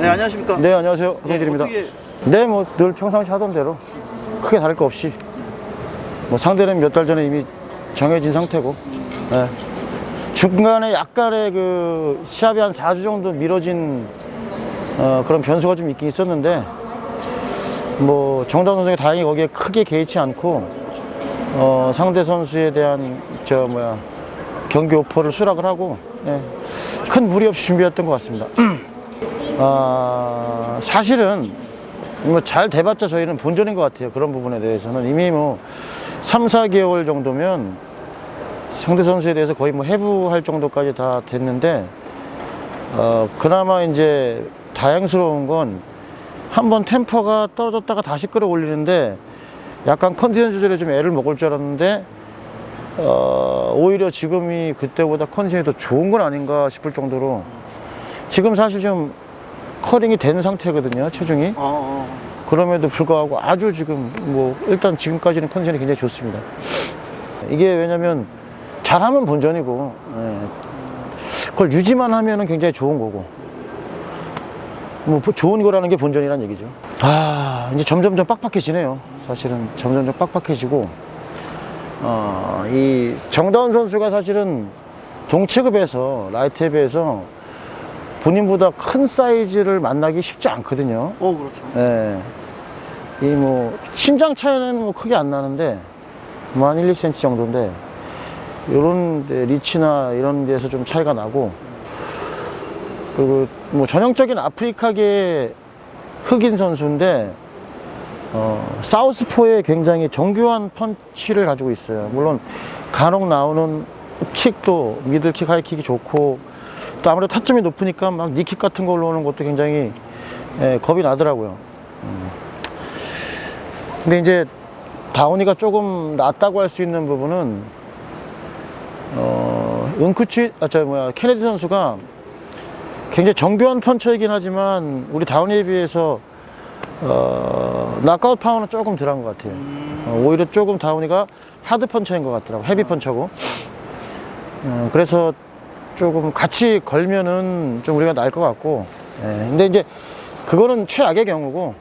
네, 안녕하십니까. 네, 안녕하세요. 이재길입니다. 어떻게 네, 뭐 늘 평상시 하던 대로 크게 다를 거 없이 뭐 상대는 몇 달 전에 이미 정해진 상태고 네. 중간에 약간의 그 시합이 한 4주 정도 미뤄진 어, 그런 변수가 좀 있긴 있었는데 뭐 정다운 선수가 다행히 거기에 크게 개의치 않고 어, 상대 선수에 대한 저 뭐야 경기 오퍼를 수락을 하고 예, 큰 무리 없이 준비했던 것 같습니다. 아, 사실은 뭐 잘 돼봤자 저희는 본전인 것 같아요. 그런 부분에 대해서는 이미 뭐 3, 4개월 정도면 상대 선수에 대해서 거의 뭐 해부할 정도까지 다 됐는데 어, 그나마 이제 다행스러운 건 한번 템퍼가 떨어졌다가 다시 끌어올리는데 약간 컨디션 조절에 좀 애를 먹을 줄 알았는데 어, 오히려 지금이 그때보다 컨디션이 더 좋은 건 아닌가 싶을 정도로 지금 사실 좀 커링이 된 상태거든요, 체중이. 어, 어. 그럼에도 불구하고 아주 지금 뭐 일단 지금까지는 컨디션이 굉장히 좋습니다. 이게 왜냐면 잘하면 본전이고 예. 그걸 유지만 하면은 굉장히 좋은 거고 뭐 좋은 거라는 게 본전이란 얘기죠. 아 이제 점점점 빡빡해지네요. 사실은 점점점 빡빡해지고 어, 이 정다운 선수가 사실은 동체급에서 라이트에 비해서 본인보다 큰 사이즈를 만나기 쉽지 않거든요. 어, 그렇죠. 예. 이 뭐, 신장 차이는 뭐 크게 안 나는데, 뭐 한 1, 2cm 정도인데, 요런 데 리치나 이런 데서 좀 차이가 나고, 그리고 뭐 전형적인 아프리카계 흑인 선수인데, 어, 사우스포에 굉장히 정교한 펀치를 가지고 있어요. 물론 간혹 나오는 킥도 미들킥, 하이킥이 좋고, 또 아무래도 타점이 높으니까 막 니킥 같은 걸로 오는 것도 굉장히 예, 겁이 나더라고요. 음. 근데 이제 다운이가 조금 낫다고 할 수 있는 부분은 어, 은크치, 아, 저 뭐야, 케네디 선수가 굉장히 정교한 펀처이긴 하지만 우리 다운이에 비해서 어, 낙아웃 파워는 조금 덜한 것 같아요. 어, 오히려 조금 다운이가 하드 펀처인 것 같더라고. 헤비 펀처고. 어, 그래서 조금 같이 걸면은 좀 우리가 나을 것 같고. 예, 근데 이제 그거는 최악의 경우고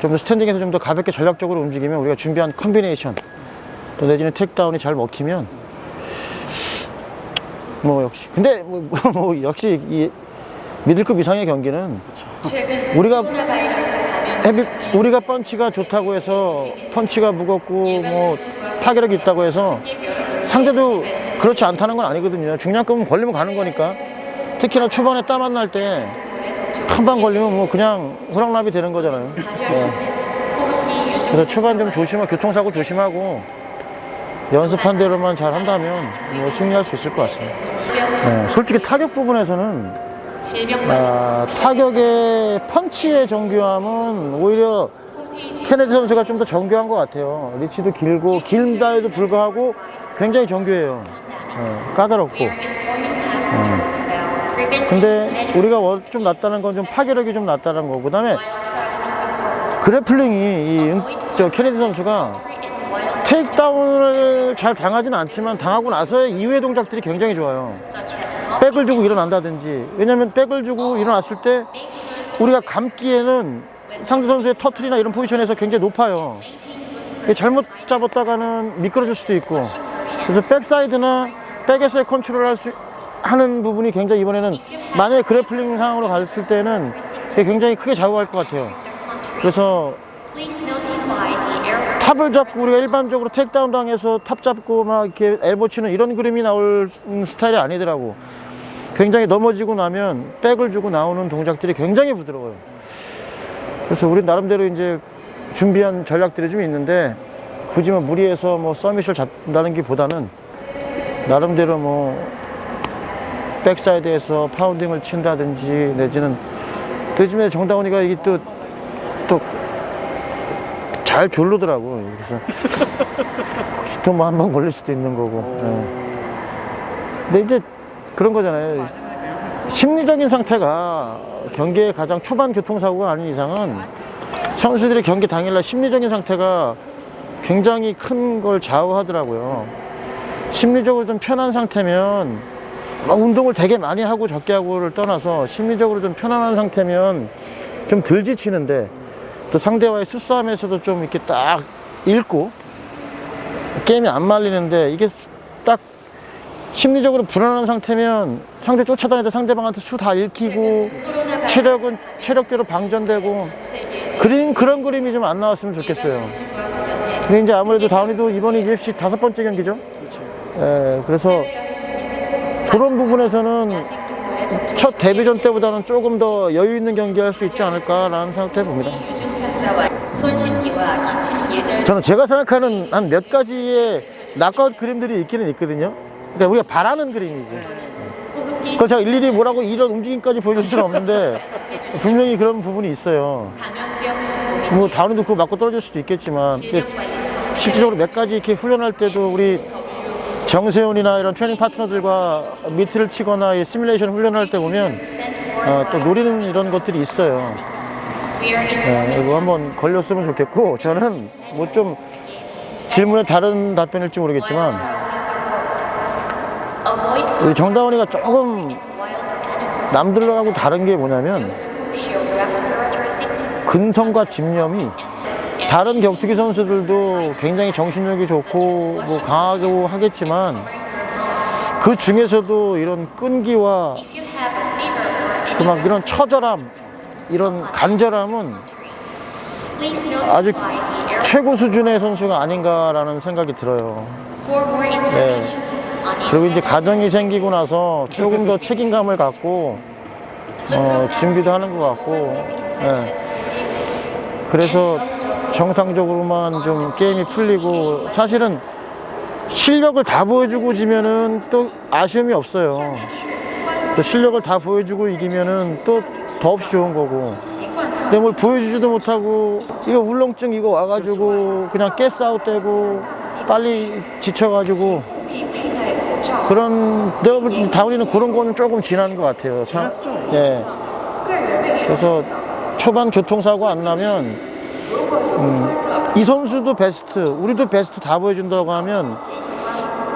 좀 더 스탠딩에서 좀 더 가볍게 전략적으로 움직이면 우리가 준비한 컨비네이션 또 내지는 택다운이 잘 먹히면 뭐 역시 근데 뭐, 뭐 역시 이 미들급 이상의 경기는 우리가 헤비 우리가 펀치가 좋다고 해서 펀치가 무겁고 뭐 파괴력이 있다고 해서 상대도 그렇지 않다는 건 아니거든요. 중량급은 걸리면 가는 거니까. 특히나 초반에 땀 안 날 때 한 방 걸리면 뭐 그냥 후랑납이 되는 거잖아요. 네. 그래서 초반 좀 조심하고 교통사고 조심하고 연습한 대로만 잘 한다면 뭐 승리할 수 있을 것 같습니다. 네, 솔직히 타격 부분에서는 아, 타격의 펀치의 정교함은 오히려 케네디 선수가 좀 더 정교한 것 같아요. 리치도 길고 길다에도 불구하고 굉장히 정교해요. 어, 까다롭고. 어. 근데 우리가 월- 좀 낫다는 건 좀 파괴력이 좀 낫다는 거고 그다음에 그래플링이 이 은- 저 케네디 선수가 테이크다운을 잘 당하지는 않지만 당하고 나서의 이후의 동작들이 굉장히 좋아요. 백을 주고 일어난다든지 왜냐면 백을 주고 일어났을 때 우리가 감기에는 상대 선수의 터틀이나 이런 포지션에서 굉장히 높아요. 잘못 잡았다가는 미끄러질 수도 있고 그래서 백사이드나 백에서의 컨트롤 할 수, 하는 부분이 굉장히 이번에는 만약에 그래플링 상황으로 갔을 때는 굉장히 크게 좌우할 것 같아요. 그래서 탑을 잡고 우리가 일반적으로 택다운 당해서 탑 잡고 막 이렇게 엘보 치는 이런 그림이 나올 스타일이 아니더라고. 굉장히 넘어지고 나면 백을 주고 나오는 동작들이 굉장히 부드러워요. 그래서 우리 나름대로 이제 준비한 전략들이 좀 있는데 굳이 뭐 무리해서 뭐 서밋을 잡는다는 게 보다는 나름대로 뭐 백사이드에서 파운딩을 친다든지 내지는 또 요즘에 정다운이가 이게 또 또 잘 졸르더라고. 그래서 혹시 또 뭐 한 번 걸릴 수도 있는 거고. 예. 근데 이제 그런 거잖아요. 심리적인 상태가 경기의 가장 초반 교통사고가 아닌 이상은 선수들이 경기 당일날 심리적인 상태가 굉장히 큰 걸 좌우하더라고요. 심리적으로 좀 편한 상태면 막 운동을 되게 많이 하고 적게 하고를 떠나서 심리적으로 좀 편안한 상태면 좀 덜 지치는데 또 상대와의 수싸움에서도 좀 이렇게 딱 읽고 게임이 안 말리는데 이게 딱 심리적으로 불안한 상태면 상대 쫓아다니다 상대방한테 수 다 읽히고 체력은 체력대로 방전되고 그림 그런 그림이 좀 안 나왔으면 좋겠어요. 근데 이제 아무래도 다운이도 이번이 UFC 다섯 번째 경기죠. 예, 그래서 그런 부분에서는 첫 데뷔전 때보다는 조금 더 여유 있는 경기 할 수 있지 않을까라는 생각도 해봅니다. 저는 제가 생각하는 한 몇 가지의 낙아웃 그림들이 있기는 있거든요. 그러니까 우리가 바라는 그림이지. 그걸 제가 일일이 뭐라고 이런 움직임까지 보여줄 수는 없는데 분명히 그런 부분이 있어요. 뭐 다운도 그거 맞고 떨어질 수도 있겠지만 실질적으로 몇 가지 이렇게 훈련할 때도 우리 정세훈이나 이런 트레이닝 파트너들과 미트를 치거나 이 시뮬레이션 훈련할 때 보면 어, 또 노리는 이런 것들이 있어요. 네, 이거 한번 걸렸으면 좋겠고 저는 뭐 좀 질문에 다른 답변일지 모르겠지만 우리 정다운이가 조금 남들하고 다른 게 뭐냐면 근성과 집념이 다른 격투기 선수들도 굉장히 정신력이 좋고 뭐 강하고 하겠지만 그 중에서도 이런 끈기와 그 막 이런 처절함 이런 간절함은 air 최고 수준의 선수가 아닌가라는 생각이 들어요. the 그리고 이제 가정이 생기고 나서 조금 더 책임감을 갖고 어, 준비도 하는 것 같고 예. 그래서 정상적으로만 좀 게임이 풀리고 사실은 실력을 다 보여주고 지면은 또 아쉬움이 없어요. 또 실력을 다 보여주고 이기면은 또 더없이 좋은 거고. 근데 뭘 보여주지도 못하고 이거 울렁증 이거 와가지고 그냥 깨싸움되고 빨리 지쳐가지고 그런 내가 볼 다운이는 그런 거는 조금 지난 것 같아요. 참, 예. 그래서 초반 교통사고 안 나면 음, 이 선수도 베스트, 우리도 베스트 다 보여준다고 하면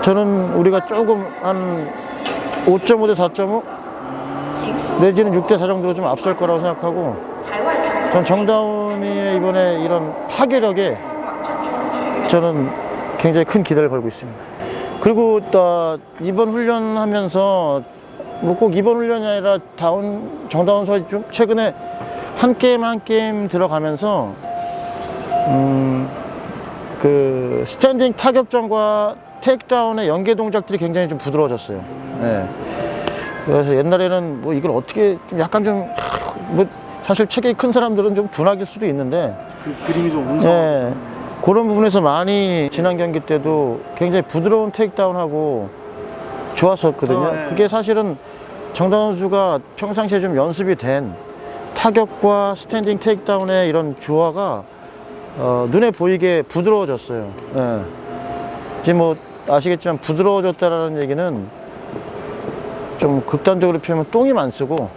저는 우리가 조금 한 5.5 대 4.5 내지는 6 대 4 정도로 좀 앞설 거라고 생각하고 전 정다운이의 이번에 이런 파괴력에 저는 굉장히 큰 기대를 걸고 있습니다. 그리고 또 이번 훈련하면서 뭐 꼭 이번 훈련이 아니라 다운 정다운 선수 좀 최근에 한 게임 한 게임 들어가면서 음 그 스탠딩 타격전과 테이크다운의 연계 동작들이 굉장히 좀 부드러워졌어요. 예. 그래서 옛날에는 뭐 이걸 어떻게 좀 약간 좀 뭐 사실 체격이 큰 사람들은 좀 둔하길 수도 있는데 그 그림이 좀 웅성. 예. 그런 부분에서 많이 지난 경기 때도 굉장히 부드러운 테이크다운하고 좋았었거든요. 어, 예. 그게 사실은 정다운 선수가 평상시에 좀 연습이 된 타격과 스탠딩 테이크다운의 이런 조화가 어, 눈에 보이게 부드러워졌어요. 예. 지금 뭐 아시겠지만 부드러워졌다라는 얘기는 좀 극단적으로 표현하면 똥이 안 쓰고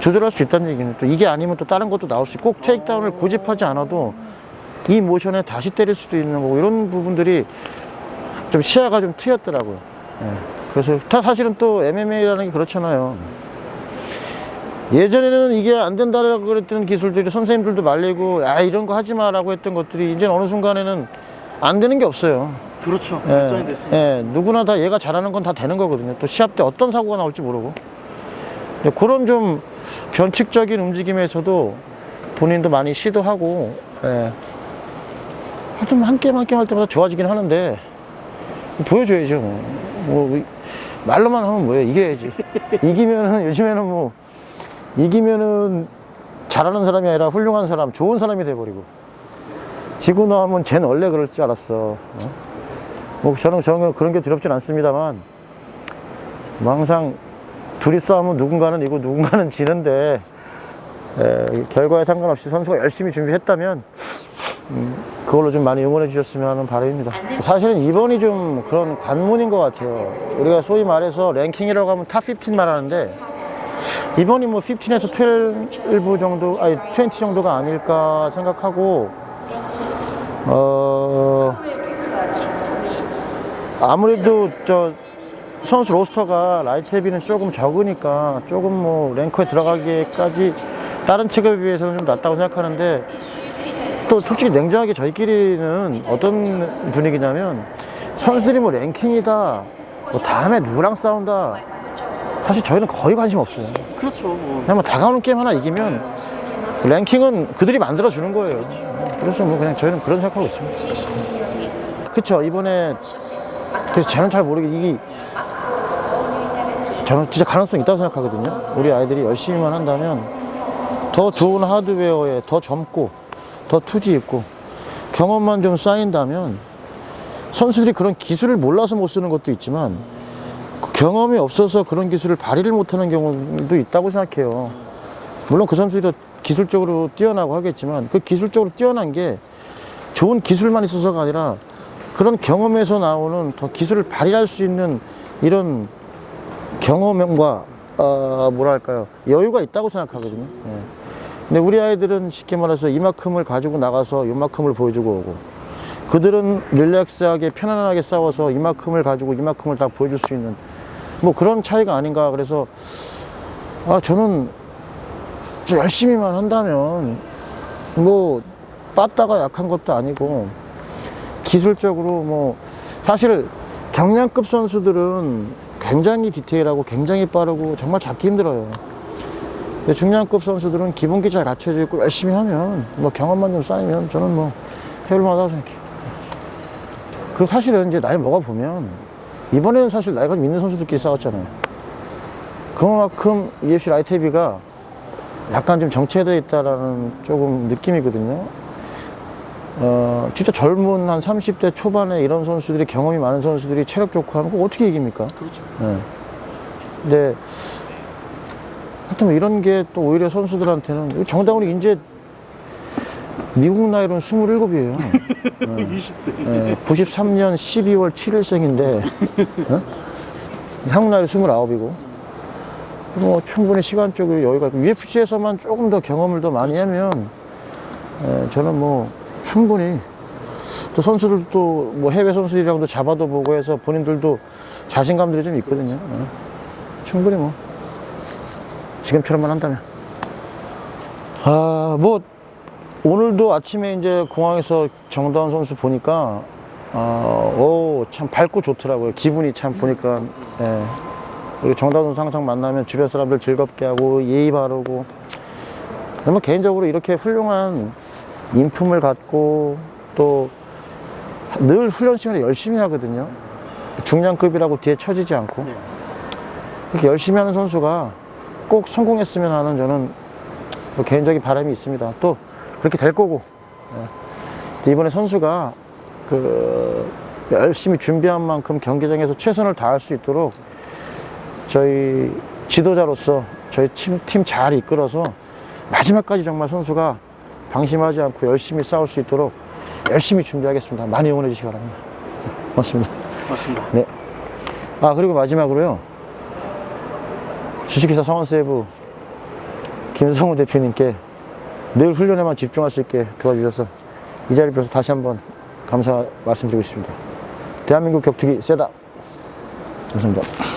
조절할 수 있다는 얘기는 또 이게 아니면 또 다른 것도 나올 수 있고 꼭 테이크다운을 고집하지 않아도 이 모션에 다시 때릴 수도 있는 거고 이런 부분들이 좀 시야가 좀 트였더라고요. 예. 그래서 다 사실은 또 MMA라는 게 그렇잖아요. 예전에는 이게 안 된다라고 그랬던 기술들이 선생님들도 말리고 아 이런 거 하지 마라고 했던 것들이 이제 어느 순간에는 안 되는 게 없어요. 그렇죠. 예, 발전이 됐습니다. 예, 누구나 다 얘가 잘하는 건 다 되는 거거든요. 또 시합 때 어떤 사고가 나올지 모르고. 그런 좀 변칙적인 움직임에서도 본인도 많이 시도하고, 예. 하여튼 한 게임 한 게임 할 때마다 좋아지긴 하는데, 보여줘야죠. 뭐, 뭐 이- 말로만 하면 뭐예요? 이겨야지. 이기면은, 요즘에는 뭐, 이기면은 잘하는 사람이 아니라 훌륭한 사람, 좋은 사람이 돼버리고. 지고 나면 쟤는 원래 그럴 줄 알았어. 어? 뭐 저는 저는 그런 게 두렵진 않습니다만 뭐 항상 둘이 싸우면 누군가는 이고 누군가는 지는데 에, 결과에 상관없이 선수가 열심히 준비했다면 음, 그걸로 좀 많이 응원해 주셨으면 하는 바람입니다. 사실은 이번이 좀 그런 관문인 것 같아요. 우리가 소위 말해서 랭킹이라고 하면 탑 15 말하는데 이번이 뭐 15에서 12 정도, 아니 20 정도가 아닐까 생각하고 어. 아무래도 저 선수 로스터가 라이트 헤비는 조금 적으니까 조금 뭐 랭커에 들어가기까지 다른 체급에 비해서는 좀 낫다고 생각하는데 또 솔직히 냉정하게 저희끼리는 어떤 분위기냐면 선수들이 뭐 랭킹이다 뭐 다음에 누구랑 싸운다 사실 저희는 거의 관심 없어요 그렇죠. 뭐. 그냥 뭐 다가오는 게임 하나 이기면 랭킹은 그들이 만들어 주는 거예요. 그래서 뭐 그냥 저희는 그런 생각하고 있습니다. 그쵸 이번에 그래서 저는 잘 모르게 이게 저는 진짜 가능성이 있다고 생각하거든요. 우리 아이들이 열심히만 한다면 더 좋은 하드웨어에 더 젊고 더 투지 있고 경험만 좀 쌓인다면 선수들이 그런 기술을 몰라서 못 쓰는 것도 있지만 그 경험이 없어서 그런 기술을 발휘를 못하는 경우도 있다고 생각해요. 물론 그 선수들이 더 기술적으로 뛰어나고 하겠지만 그 기술적으로 뛰어난 게 좋은 기술만 있어서가 아니라 그런 경험에서 나오는 더 기술을 발휘할 수 있는 이런 경험과 어, 뭐랄까요 여유가 있다고 생각하거든요. 예. 근데 우리 아이들은 쉽게 말해서 이만큼을 가지고 나가서 이만큼을 보여주고 오고 그들은 릴렉스하게 편안하게 싸워서 이만큼을 가지고 이만큼을 다 보여줄 수 있는 뭐 그런 차이가 아닌가 그래서 아 저는 저 열심히만 한다면 뭐 빠따가 약한 것도 아니고 기술적으로 뭐 사실 경량급 선수들은 굉장히 디테일하고 굉장히 빠르고 정말 잡기 힘들어요. 근데 중량급 선수들은 기본기 잘 갖춰져 있고 열심히 하면 뭐 경험만 좀 쌓이면 저는 뭐 해볼만하다고 생각해요. 그리고 사실은 이제 나이 먹어 보면 이번에는 사실 나이가 좀 있는 선수들끼리 싸웠잖아요. 그만큼 UFC 라이트 헤비가 약간 좀 정체되어 있다라는 조금 느낌이거든요. 어, 진짜 젊은 한 30대 초반에 이런 선수들이 경험이 많은 선수들이 체력 좋고 하면 그거 어떻게 이깁니까? 그렇죠. 예. 근데 하여튼 뭐 이런 게 또 오히려 선수들한테는 정다운이 이제 미국 나이로는 27이에요. 20대. 예, 93년 12월 7일생인데 어? 한국 나이로 29이고 뭐 충분히 시간적으로 여유가 있고 UFC에서만 조금 더 경험을 더 많이 하면 예, 저는 뭐 충분히 또 선수들도 뭐 해외 선수들이랑도 잡아도 보고 해서 본인들도 자신감들이 좀 있거든요. 예. 충분히 뭐 지금처럼만 한다면 아 뭐 오늘도 아침에 이제 공항에서 정다운 선수 보니까 아, 오, 참 밝고 좋더라고요. 기분이 참 보니까 예. 우리 정다운 선수 항상 만나면 주변 사람들 즐겁게 하고 예의 바르고 정말 개인적으로 이렇게 훌륭한 인품을 갖고 또 늘 훈련 시간에 열심히 하거든요. 중량급이라고 뒤에 처지지 않고 네. 이렇게 열심히 하는 선수가 꼭 성공했으면 하는 저는 뭐 개인적인 바람이 있습니다. 또 그렇게 될 거고 예. 이번에 선수가 그 열심히 준비한 만큼 경기장에서 최선을 다할 수 있도록 저희 지도자로서 저희 팀 잘 이끌어서 마지막까지 정말 선수가 방심하지 않고 열심히 싸울 수 있도록 열심히 준비하겠습니다. 많이 응원해 주시기 바랍니다. 네, 고맙습니다. 맞습니다. 네. 아, 그리고 마지막으로요. 주식회사 성원 세이브 김성우 대표님께 늘 훈련에만 집중할 수 있게 도와주셔서 이 자리를 빌어서 다시 한번 감사 말씀드리고 싶습니다. 대한민국 격투기 세다. 감사합니다.